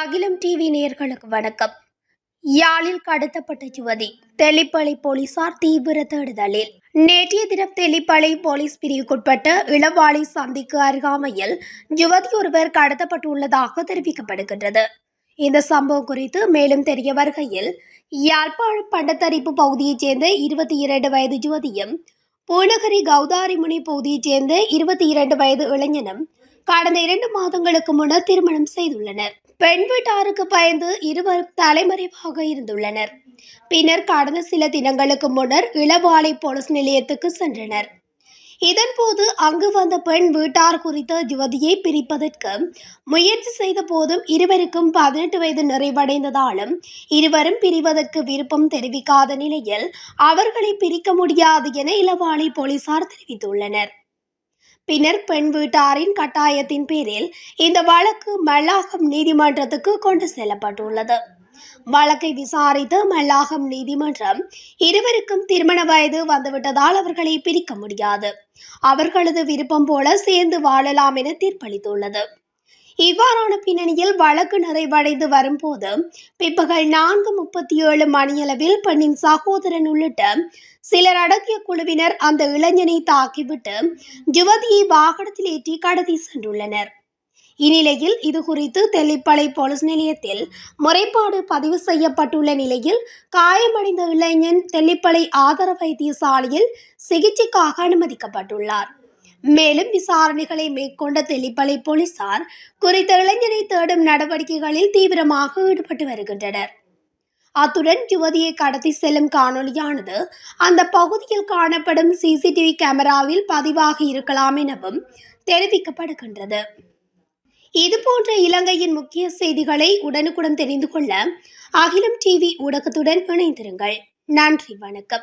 அகிலம் டிவி நேர்களுக்கு வணக்கம். யாழில் கடத்தப்பட்ட யுவதி தெளிப்பளை போலீசார் தீவிர தேடுதலில். நேற்றைய தினம் தெளிப்பளை போலீஸ் பிரிவுக்குட்பட்ட இளவாளி சந்திக்கு அருகாமையில் யுவதி ஒருவர் கடத்தப்பட்டுள்ளதாக தெரிவிக்கப்படுகின்றது. இந்த சம்பவம் குறித்து மேலும் தெரிய வருகையில் யாழ்ப்பாணம் பண்டத்தரிப்பு பகுதியைச் சேர்ந்த இருபத்தி இரண்டு வயது யுவதியும் பூநகரி கௌதாரிமுனி பகுதியைச் சேர்ந்த இருபத்தி இரண்டு வயது இளைஞனும் கடந்த இரண்டு மாதங்களுக்கு முன்னர் திருமணம் செய்துள்ளனர். பெண் வீட்டாருக்கு பயந்து இருவரும் தலைமறைவாக இருந்துள்ளனர். பின்னர் கடந்த சில தினங்களுக்கு முன்னர் இளவாலை போலீஸ் நிலையத்துக்கு சென்றனர். இதன்போது அங்கு வந்த பெண் வீட்டார் குறித்த யுவதியை பிரிப்பதற்கு முயற்சி செய்த போதும் இருவருக்கும் பதினெட்டு வயது நிறைவடைந்ததாலும் இருவரும் பிரிவதற்கு விருப்பம் தெரிவிக்காத நிலையில் அவர்களை பிரிக்க முடியாது என இளவாலை போலீசார் தெரிவித்துள்ளனர். பின்னர் பெண் வீட்டாரின் கட்டாயத்தின் பேரில் இந்த வழக்கு மல்லாகம் நீதிமன்றத்துக்கு கொண்டு செல்லப்பட்டுள்ளது. வழக்கை விசாரித்த மல்லாகம் நீதிமன்றம் இருவருக்கும் திருமண வயது வந்துவிட்டதால் அவர்களை பிரிக்க முடியாது. அவர்களது விருப்பம் போல சேர்ந்து வாழலாம் என தீர்ப்பளித்துள்ளது. இவ்வாறான பின்னணியில் வழக்கு நிறைவடைந்து வரும்போது பிற்பகல் நான்கு முப்பத்தி ஏழு மணியளவில் பெண்ணின் சகோதரன் உள்ளிட்ட சிலர் அடக்கிய குழுவினர் அந்த இளைஞனை தாக்கிவிட்டு யுவதியை வாகனத்தில் ஏற்றி கடத்தி சென்றுள்ளனர். இந்நிலையில் இது குறித்து தெல்லிப்பளை போலீஸ் நிலையத்தில் முறைப்பாடு பதிவு செய்யப்பட்டுள்ள நிலையில் காயமடைந்த இளைஞன் தெல்லிப்பளை ஆதர வைத்தியசாலையில் சிகிச்சைக்காக அனுமதிக்கப்பட்டுள்ளார். மேலும் விசாரணைகளை மேற்கொண்ட தெளிப்பளை போலீசார் குறித்த இளைஞரை தேடும் நடவடிக்கைகளில் தீவிரமாக ஈடுபட்டு வருகின்றனர். அத்துடன் யுவதியை கடத்தி செல்லும் காணொளியானது அந்த பகுதியில் காணப்படும் சிசிடிவி கேமராவில் பதிவாகி இருக்கலாம் எனவும் தெரிவிக்கப்படுகின்றது. இதுபோன்ற இலங்கையின் முக்கிய செய்திகளை உடனுக்குடன் தெரிந்து கொள்ள அகிலம் டிவி ஊடகத்துடன் இணைந்திருங்கள். நன்றி வணக்கம்.